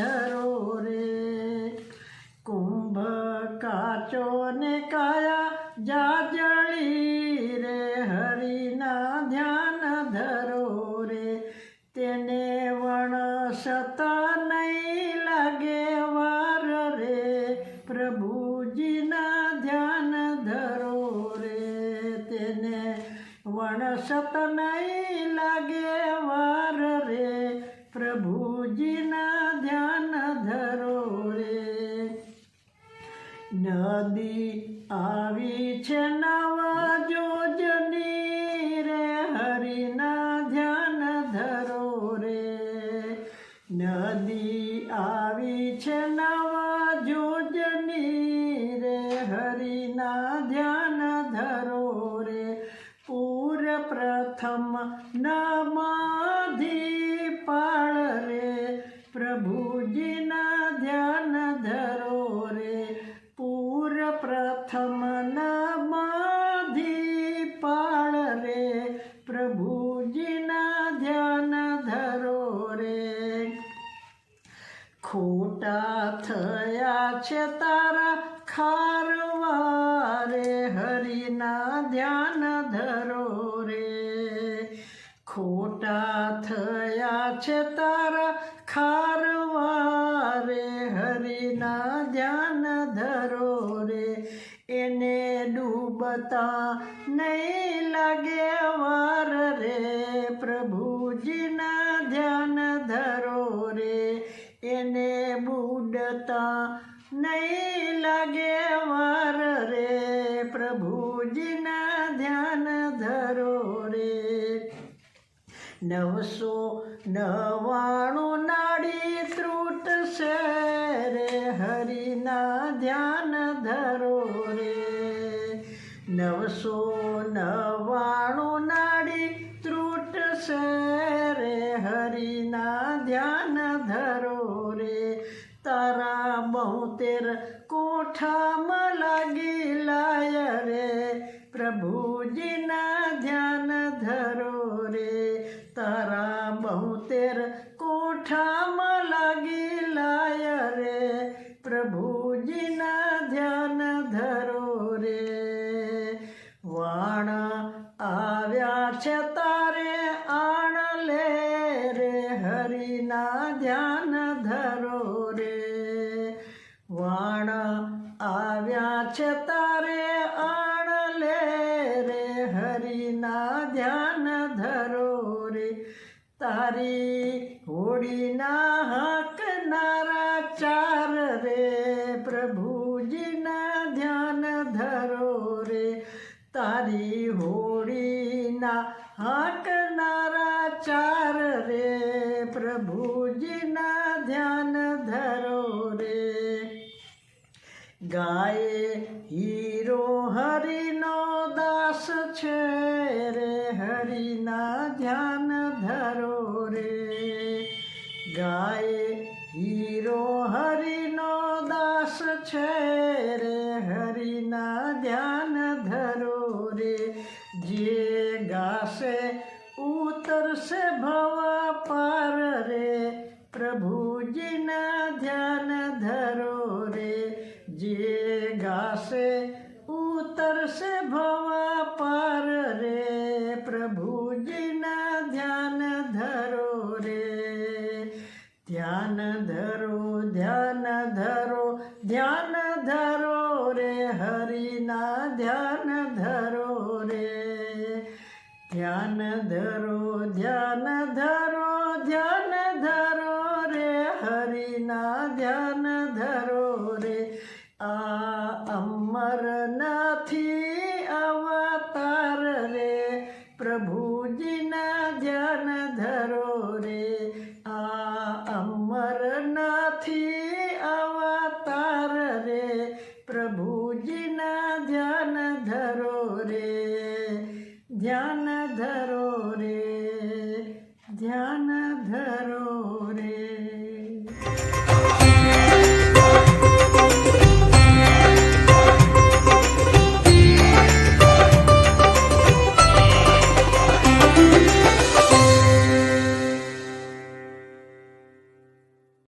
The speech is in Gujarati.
ધરો રે? કુંભ કાચો ને કાયા જાજળી રે? હરિના ધ્યાન ધરો રે? તેને વણ સતા નહીં લાગે વાર રે? પ્રભુજીના ધ્યાન ધરો રે? તેને વણ સત નહીં લાગે વાર રે? પ્રભુજી નદી આવી છે નવા જોજની રે, હરિના ધ્યાન ધરો રે. નદી આવી છે નવા જોજની રે, હરિના ધ્યાન ધરો રે. પૂર પ્રથમ નમાધી પાળ રે, પ્રભુજીના ધ્યાન ધરો પ્રથમ નમાધી પાળ રે. પ્રભુજીના ધ્યાન ધરો રે. ખોટા થયા છે તારા ખારવા રે હરિના ધ્યાન ધરો રે. ખોટા થયા છે તારા ખારવા ડૂબતા નહીં લાગે વાર રે. પ્રભુજીના ધ્યાન ધરો રે. એને બુડતા નહીં લાગે વાર રે. પ્રભુજીના ધ્યાન ધરો રે. નવસો નવાણું નાડી ત્રુટ છે રે. હરિના ધ્યાન ધરો રે. નવસો નવાણું નાડી ત્રુટ છે રે હરિના ધ્યાન ધરો રે. તારા બહુતેર કોઠામાં લાગી લાય રે. પ્રભુજીના ધ્યાન ધરો રે. તારા બહુતેર વાણ આવ્યા છે તારે આણ લે રે, હરિના ધ્યાન ધરો રે. તારી હોડીના હકનારા ચાર રે, પ્રભુજીના ધ્યાન ધરો રે. તારી હોડીના હાકનારા ચાર રે, પ્રભુજીના ધ્યાન ધરો ગાય હીરો હરિનો દાસ છે રે હરિના ધ્યાન ધરો રે. ગાય હીરો હરિનો દાસ છે રે હરિના ધ્યાન ધરો રે. જે ગાશે ઉતરશે ભવા પાર હરિના ધ્યાન ધરો રે. ધ્યાન ધરો ધ્યાન ધરો ધ્યાન ધરો રે. હરિના ધ્યાન ધરો રે. આ અમર ध्यान धरो रे ध्यान धरो